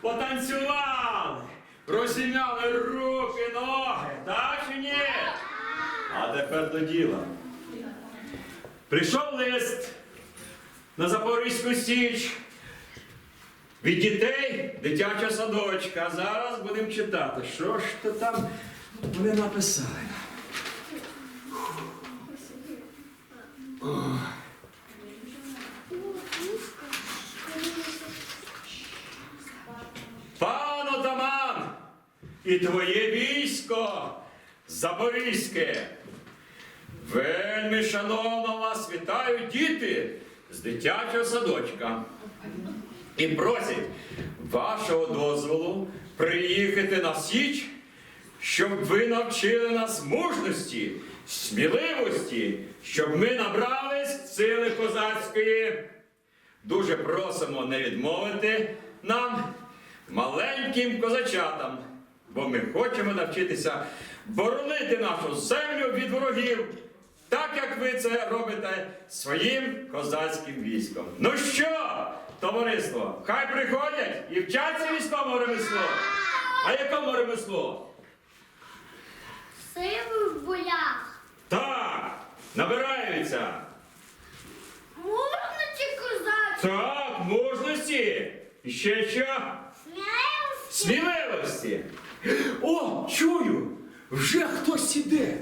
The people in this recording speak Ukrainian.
потанцювали, розім'яли руки, ноги, так чи ні? А тепер до діла. Прийшов лист на Запорізьку Січ. Від дітей дитяча садочка. Зараз будемо читати, що ж то там вони написали. І твоє військо Запорізьке. Вельми шановно вас вітають діти з дитячого садочка. І просять вашого дозволу приїхати на Січ, щоб ви навчили нас мужності, сміливості, щоб ми набрались сили козацької. Дуже просимо не відмовити нам, маленьким козачатам, бо ми хочемо навчитися боронити нашу землю від ворогів, так як ви це робите своїм козацьким військом. Ну що, товариство, хай приходять і вчаться військовому ремеслу. А якому ремеслу? Сили в боях. Так, набираються. Можна чи козак? Так, мужності. І ще що? Сміливості. Сміливості. О, чую! Вже хтось іде.